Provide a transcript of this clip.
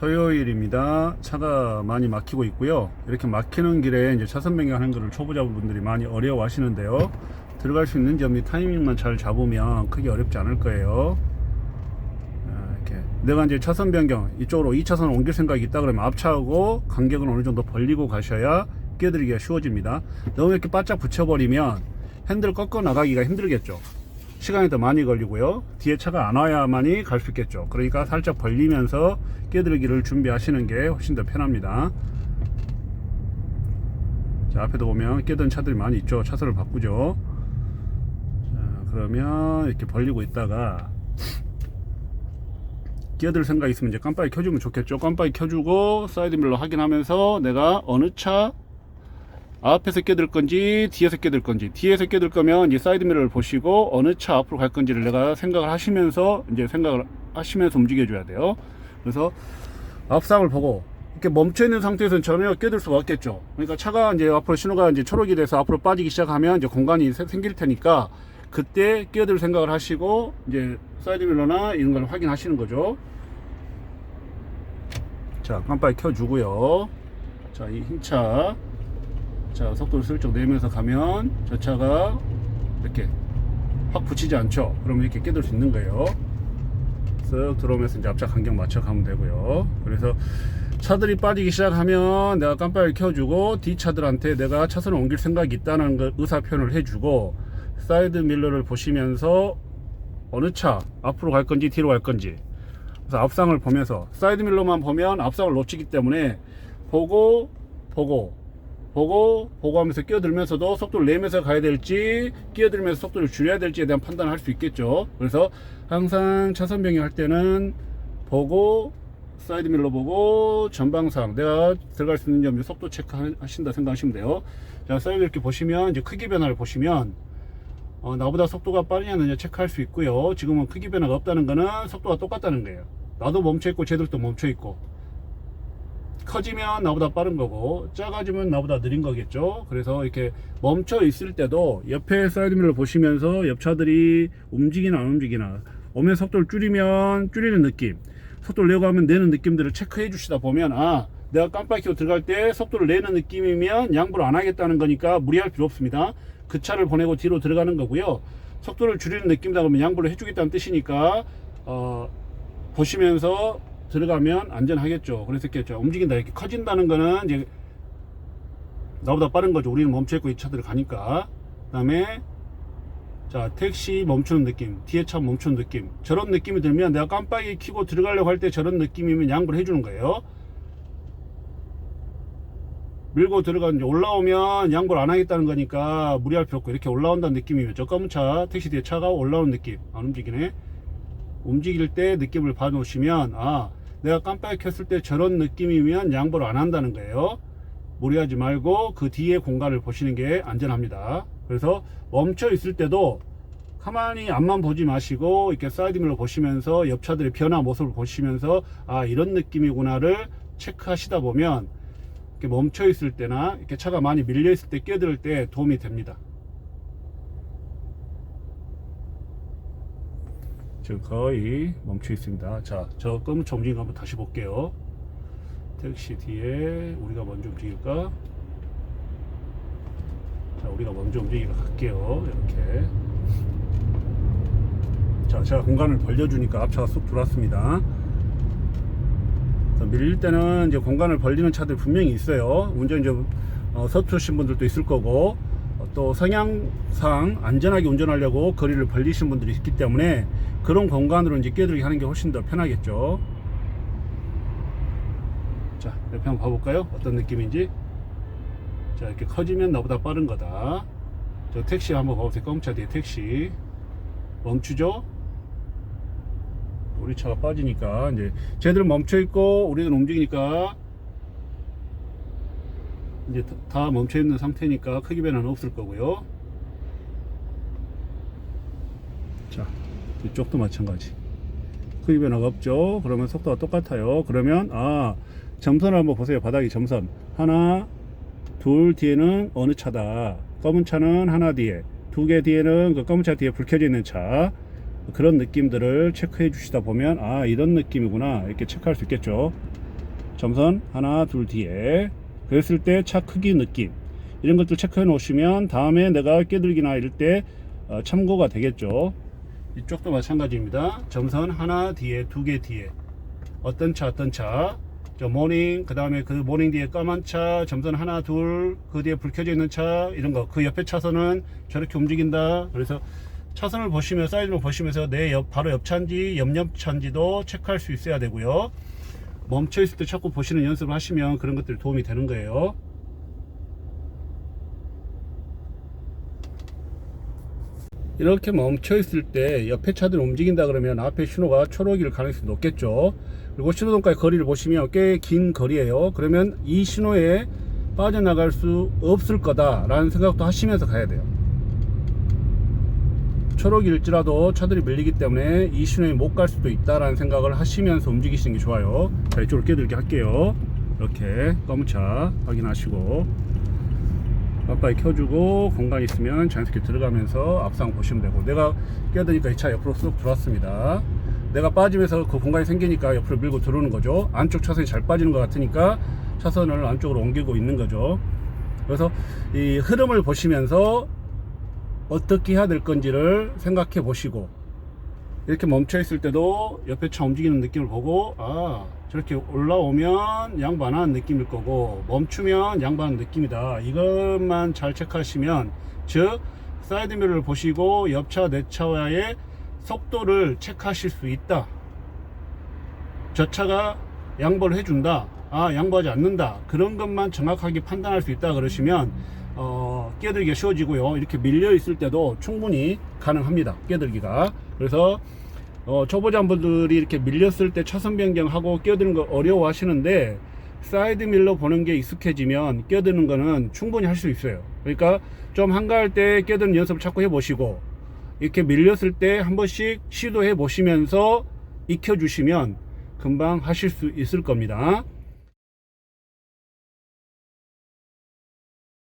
토요일입니다. 차가 많이 막히고 있고요. 이렇게 막히는 길에 이제 차선 변경하는 것을 초보자분들이 많이 어려워 하시는데요. 들어갈 수 있는 점이 타이밍만 잘 잡으면 크게 어렵지 않을 거예요. 아, 이렇게 내가 이제 차선 변경 이쪽으로 2차선 옮길 생각이 있다 그러면 앞차하고 간격을 어느 정도 벌리고 가셔야 끼어들기가 쉬워집니다. 너무 이렇게 바짝 붙여버리면 핸들 꺾어 나가기가 힘들겠죠. 시간이 더 많이 걸리고요. 뒤에 차가 안 와야만이 갈 수 있겠죠. 그러니까 살짝 벌리면서 끼어들기를 준비하시는 게 훨씬 더 편합니다. 자, 앞에도 보면 끼어든 차들이 많이 있죠. 차선을 바꾸죠. 자, 그러면 이렇게 벌리고 있다가 끼어들 생각 있으면 이제 깜빡이 켜주면 좋겠죠. 깜빡이 켜주고 사이드 밀러 확인하면서 내가 어느 차 앞에서 끼어들 건지 뒤에서 끼어들 건지 뒤에서 끼어들 거면 이제 사이드 미러를 보시고 어느 차 앞으로 갈 건지를 내가 생각을 하시면서 이제 생각을 하시면서 움직여 줘야 돼요. 그래서 앞상을 보고 이렇게 멈춰 있는 상태에서는 전혀 끼어들 수가 없겠죠. 그러니까 차가 이제 앞으로 신호가 이제 초록이 돼서 앞으로 빠지기 시작하면 이제 공간이 세- 생길 테니까 그때 끼어들 생각을 하시고 이제 사이드 밀러나 이런 걸 확인하시는 거죠. 자, 깜빡이 켜주고요. 자, 이 흰차. 자, 속도를 슬쩍 내면서 가면 저 차가 이렇게 확 붙이지 않죠. 그러면 이렇게 끼들 수 있는 거예요. 쓱 들어오면서 이제 앞차 간격 맞춰 가면 되고요. 그래서 차들이 빠지기 시작하면 내가 깜빡이 켜주고 뒤 차들한테 내가 차선을 옮길 생각이 있다는 걸 의사 표현을 해주고 사이드 밀러를 보시면서 어느 차 앞으로 갈 건지 뒤로 갈 건지 그래서 앞상을 보면서 사이드 밀러만 보면 앞상을 놓치기 때문에 보고 보고 보고 보고 하면서 끼어들면서도 속도를 내면서 가야 될지 끼어들면서 속도를 줄여야 될지에 대한 판단을 할 수 있겠죠. 그래서 항상 차선 변경할 때는 보고 사이드 밀러 보고 전방상 내가 들어갈 수 있는 점 속도 체크하신다 생각하시면 돼요. 자 사이드 이렇게 보시면 이제 크기 변화를 보시면 어, 나보다 속도가 빠르냐 느냐 체크할 수 있고요. 지금은 크기 변화가 없다는 거는 속도가 똑같다는 거예요. 나도 멈춰 있고 쟤들도 멈춰 있고 커지면 나보다 빠른 거고 작아지면 나보다 느린 거겠죠? 그래서 이렇게 멈춰 있을 때도 옆에 사이드미러 보시면서 옆차들이 움직이나 안 움직이나 오면 속도를 줄이면 줄이는 느낌 속도를 내고 하면 내는 느낌들을 체크해 주시다 보면 아 내가 깜빡이 켜고 들어갈 때 속도를 내는 느낌이면 양보를 안 하겠다는 거니까 무리할 필요 없습니다. 그 차를 보내고 뒤로 들어가는 거고요. 속도를 줄이는 느낌이다 그러면 양보를 해주겠다는 뜻이니까 어, 보시면서 들어가면 안전하겠죠. 그래서 이렇게 움직인다 이렇게 커진다는 거는 이제 나보다 빠른 거죠. 우리는 멈춰 있고 이 차들을 가니까. 그 다음에 자 택시 멈추는 느낌, 뒤에 차 멈추는 느낌. 저런 느낌이 들면 내가 깜빡이 켜고 들어가려고 할 때 저런 느낌이면 양보를 해주는 거예요. 밀고 들어가 이제 올라오면 양보를 안 하겠다는 거니까 무리할 필요 없고 이렇게 올라온다는 느낌이면 저 검은 차 택시 뒤에 차가 올라오는 느낌 안 움직이네. 움직일 때 느낌을 봐 놓으시면 아 내가 깜빡이 켰을 때 저런 느낌이면 양보를 안 한다는 거예요. 무리하지 말고 그 뒤에 공간을 보시는 게 안전합니다. 그래서 멈춰 있을 때도 가만히 앞만 보지 마시고 이렇게 사이드밀러 보시면서 옆차들의 변화 모습을 보시면서 아 이런 느낌이구나를 체크하시다 보면 이렇게 멈춰 있을 때나 이렇게 차가 많이 밀려 있을 때 끼어들 때 도움이 됩니다 지금 거의 멈춰 있습니다. 자, 움직이는 거 한번 다시 볼게요. 택시 뒤에 우리가 먼저 움직일까? 자, 우리가 먼저 움직이러 갈게요. 이렇게. 자, 제가 공간을 벌려주니까 앞차가 쑥 들어왔습니다. 밀릴 때는 이제 공간을 벌리는 차들 분명히 있어요. 운전 좀 어, 서투신 분들도 있을 거고 어, 또 성향상 안전하게 운전하려고 거리를 벌리신 분들이 있기 때문에 그런 공간으로 이제 끼어들게 하는 게 훨씬 더 편하겠죠. 자, 옆에 한번 봐볼까요? 어떤 느낌인지. 자, 이렇게 커지면 나보다 빠른 거다. 저 택시 한번 봐보세요. 검차 뒤에 택시. 멈추죠? 우리 차가 빠지니까, 이제, 쟤들은 멈춰 있고, 우리는 움직이니까, 이제 다- 다 멈춰 있는 상태니까 크기 변화는 없을 거고요. 자, 이쪽도 마찬가지. 크기 변화가 없죠. 그러면 속도가 똑같아요. 그러면 아 점선을 한번 보세요. 바닥이 점선 하나, 둘 뒤에는 어느 차다. 검은 차는 하나 뒤에, 두 개 뒤에는 그 검은 차 뒤에 불 켜져 있는 차. 그런 느낌들을 체크해 주시다 보면 아 이런 느낌이구나 이렇게 체크할 수 있겠죠. 점선 하나 둘 뒤에 그랬을 때 차 크기 느낌 이런 것들 체크해 놓으시면 다음에 내가 깨들기나 이럴 때 어, 참고가 되겠죠. 이쪽도 마찬가지입니다. 점선 하나 뒤에 두 개 뒤에. 어떤 차 어떤 차. 저 모닝 그 다음에 그 모닝 뒤에 까만 차 점선 하나 둘 그 뒤에 불 켜져 있는 차 이런 거. 그 옆에 차선은 저렇게 움직인다. 그래서 차선을 보시면 사이드를 보시면서 내 옆 바로 옆 차인지 옆옆 차인지도 체크할 수 있어야 되고요 멈춰 있을 때 자꾸 보시는 연습을 하시면 그런 것들이 도움이 되는 거예요. 이렇게 멈춰 있을 때 옆에 차들이 움직인다 그러면 앞에 신호가 초록일 가능성이 높겠죠. 그리고 신호등까지 거리를 보시면 꽤 긴 거리예요. 그러면 이 신호에 빠져나갈 수 없을 거다 라는 생각도 하시면서 가야 돼요 초록일지라도 차들이 밀리기 때문에 이 신호에 못 갈 수도 있다라는 생각을 하시면서 움직이시는 게 좋아요. 자 이쪽으로 끼들게 할게요. 이렇게 검은 차 확인하시고 가까이 켜주고 공간 있으면 자연스럽게 들어가면서 앞상 보시면 되고 내가 끼어드니까 이 차 옆으로 쑥 들어왔습니다. 내가 빠지면서 그 공간이 생기니까 옆으로 밀고 들어오는 거죠. 안쪽 차선이 잘 빠지는 것 같으니까 차선을 안쪽으로 옮기고 있는 거죠. 그래서 이 흐름을 보시면서 어떻게 해야 될 건지를 생각해 보시고 이렇게 멈춰 있을 때도 옆에 차 움직이는 느낌을 보고 아 저렇게 올라오면 양반한 느낌일 거고 멈추면 양반한 느낌이다. 이것만 잘 체크하시면 즉 사이드 미러를 보시고 옆차 내 차와의 속도를 체크하실 수 있다. 저 차가 양보를 해준다. 아 양보하지 않는다. 그런 것만 정확하게 판단할 수 있다 그러시면 어, 끼어들기가 쉬워지고요. 이렇게 밀려 있을 때도 충분히 가능합니다. 끼어들기가. 그래서 어, 초보자분들이 이렇게 밀렸을 때 차선 변경하고 끼어드는 거 어려워 하시는데 사이드 밀러 보는 게 익숙해지면 끼어드는 거는 충분히 할 수 있어요. 그러니까 좀 한가할 때 끼어드는 연습을 자꾸 해보시고 이렇게 밀렸을 때 한 번씩 시도해 보시면서 익혀 주시면 금방 하실 수 있을 겁니다